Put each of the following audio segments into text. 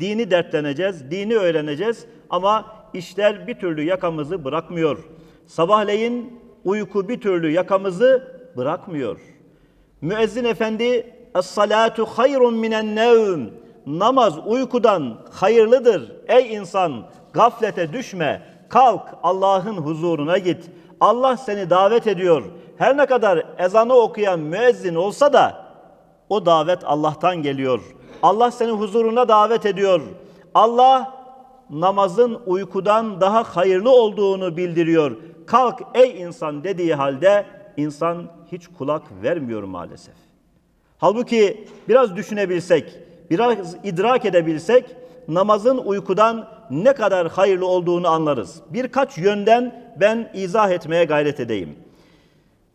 Dini dertleneceğiz, dini öğreneceğiz ama işler bir türlü yakamızı bırakmıyor. Sabahleyin uyku bir türlü yakamızı bırakmıyor. Müezzin efendi Es-salatu hayrun minen nevm. Namaz uykudan hayırlıdır. Ey insan gaflete düşme. Kalk Allah'ın huzuruna git. Allah seni davet ediyor. Her ne kadar ezanı okuyan müezzin olsa da o davet Allah'tan geliyor. Allah seni huzuruna davet ediyor. Allah namazın uykudan daha hayırlı olduğunu bildiriyor. Kalk ey insan dediği halde insan hiç kulak vermiyor maalesef. Halbuki biraz düşünebilsek, biraz idrak edebilsek namazın uykudan ne kadar hayırlı olduğunu anlarız. Birkaç yönden ben izah etmeye gayret edeyim.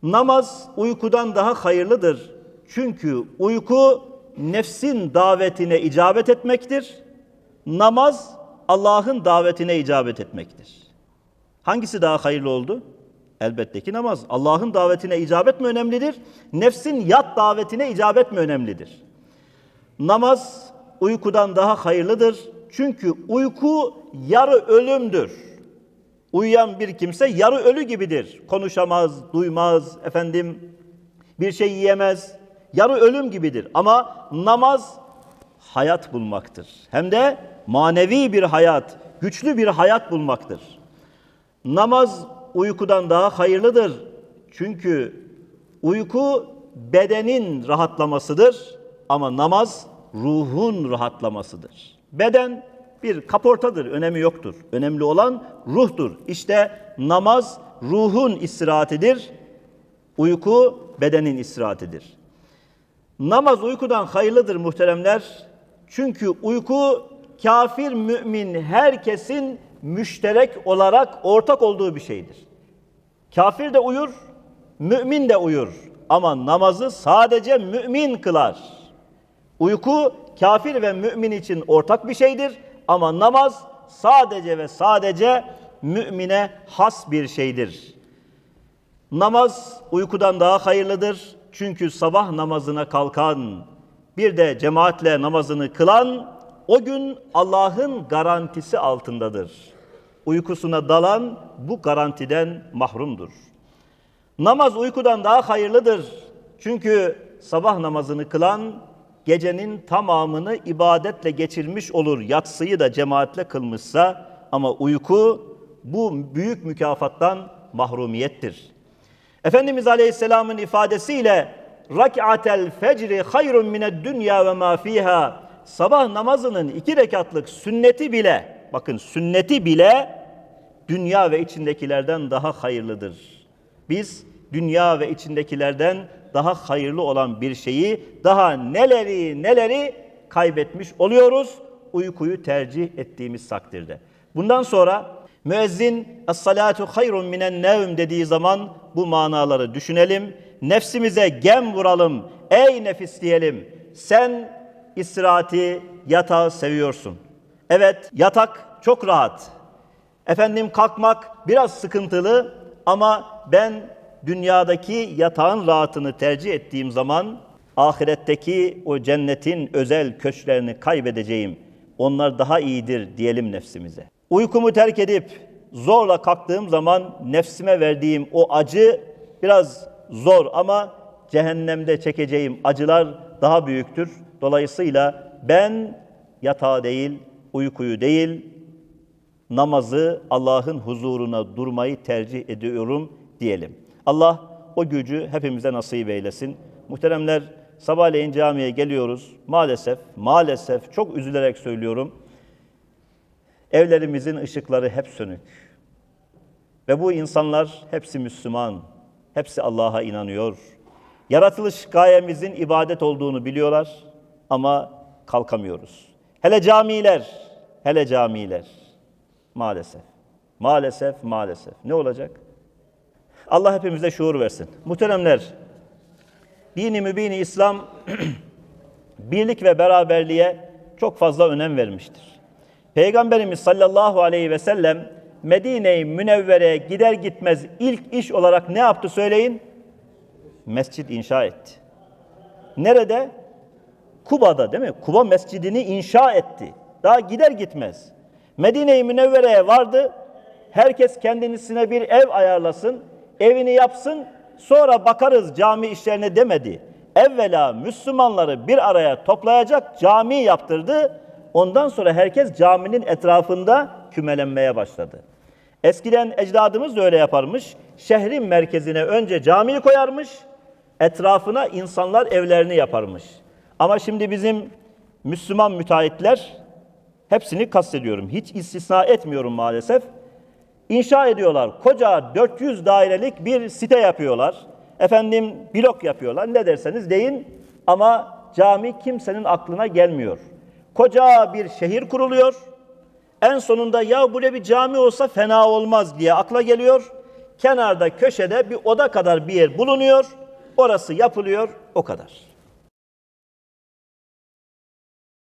Namaz uykudan daha hayırlıdır. Çünkü uyku nefsin davetine icabet etmektir. Namaz Allah'ın davetine icabet etmektir. Hangisi daha hayırlı oldu? Elbette ki namaz. Allah'ın davetine icabet mi önemlidir? Nefsin yat davetine icabet mi önemlidir? Namaz uykudan daha hayırlıdır. Çünkü uyku yarı ölümdür. Uyuyan bir kimse yarı ölü gibidir. Konuşamaz, duymaz, efendim bir şey yiyemez. Yarı ölüm gibidir. Ama namaz hayat bulmaktır. Hem de manevi bir hayat, güçlü bir hayat bulmaktır. Namaz uykudan daha hayırlıdır. Çünkü uyku bedenin rahatlamasıdır ama namaz ruhun rahatlamasıdır. Beden bir kaportadır, önemi yoktur. Önemli olan ruhtur. İşte namaz ruhun istirahatidir. Uyku bedenin istirahatidir. Namaz uykudan hayırlıdır muhteremler. Çünkü uyku kafir mümin herkesin müşterek olarak ortak olduğu bir şeydir. Kafir de uyur, mümin de uyur ama namazı sadece mümin kılar. Uyku kafir ve mümin için ortak bir şeydir ama namaz sadece ve sadece mümine has bir şeydir. Namaz uykudan daha hayırlıdır. Çünkü sabah namazına kalkan, bir de cemaatle namazını kılan o gün Allah'ın garantisi altındadır. Uykusuna dalan bu garantiden mahrumdur. Namaz uykudan daha hayırlıdır. Çünkü sabah namazını kılan gecenin tamamını ibadetle geçirmiş olur. Yatsıyı da cemaatle kılmışsa ama uyku bu büyük mükafattan mahrumiyettir. Efendimiz Aleyhisselam'ın ifadesiyle rak'atel fecri hayrun mined dünya ve ma fiha sabah namazının iki rekatlık sünneti bile bakın sünneti bile dünya ve içindekilerden daha hayırlıdır. Biz dünya ve içindekilerden daha hayırlı olan bir şeyi daha neleri neleri kaybetmiş oluyoruz uykuyu tercih ettiğimiz takdirde. Bundan sonra müezzin es-salatu hayrun minen nevm dediği zaman bu manaları düşünelim. Nefsimize gem vuralım. Ey nefis diyelim. Sen istirahati, yatağı seviyorsun. Evet, yatak çok rahat. Efendim kalkmak biraz sıkıntılı ama ben dünyadaki yatağın rahatını tercih ettiğim zaman ahiretteki o cennetin özel köşklerini kaybedeceğim. Onlar daha iyidir diyelim nefsimize. Uykumu terk edip zorla kalktığım zaman nefsime verdiğim o acı biraz zor ama cehennemde çekeceğim acılar daha büyüktür. Dolayısıyla ben yatağı değil, uykuyu değil, namazı Allah'ın huzuruna durmayı tercih ediyorum diyelim. Allah o gücü hepimize nasip eylesin. Muhteremler sabahleyin camiye geliyoruz. Maalesef, maalesef çok üzülerek söylüyorum. Evlerimizin ışıkları hep sönük. Ve bu insanlar hepsi Müslüman. Hepsi Allah'a inanıyor. Yaratılış gayemizin ibadet olduğunu biliyorlar ama kalkamıyoruz. Hele camiler, hele camiler. Maalesef. Maalesef, maalesef. Ne olacak? Allah hepimize şuur versin. Muhteremler, dini mübini İslam birlik ve beraberliğe çok fazla önem vermiştir. Peygamberimiz sallallahu aleyhi ve sellem Medine-i Münevvere'ye gider gitmez ilk iş olarak ne yaptı söyleyin? Mescid inşa etti. Nerede? Kuba'da değil mi? Kuba mescidini inşa etti. Daha gider gitmez. Medine-i Münevvere'ye vardı. Herkes kendisine bir ev ayarlasın, evini yapsın, sonra bakarız cami işlerine demedi. Evvela Müslümanları bir araya toplayacak cami yaptırdı. Ondan sonra herkes caminin etrafında kümelenmeye başladı. Eskiden ecdadımız da öyle yaparmış. Şehrin merkezine önce camiyi koyarmış, etrafına insanlar evlerini yaparmış. Ama şimdi bizim Müslüman müteahhitler, hepsini kastediyorum, hiç istisna etmiyorum maalesef. İnşa ediyorlar. Koca 400 dairelik bir site yapıyorlar. Efendim blok yapıyorlar. Ne derseniz deyin ama cami kimsenin aklına gelmiyor. Koca bir şehir kuruluyor. En sonunda ya böyle bir cami olsa fena olmaz diye akla geliyor. Kenarda köşede bir oda kadar bir yer bulunuyor. Orası yapılıyor o kadar.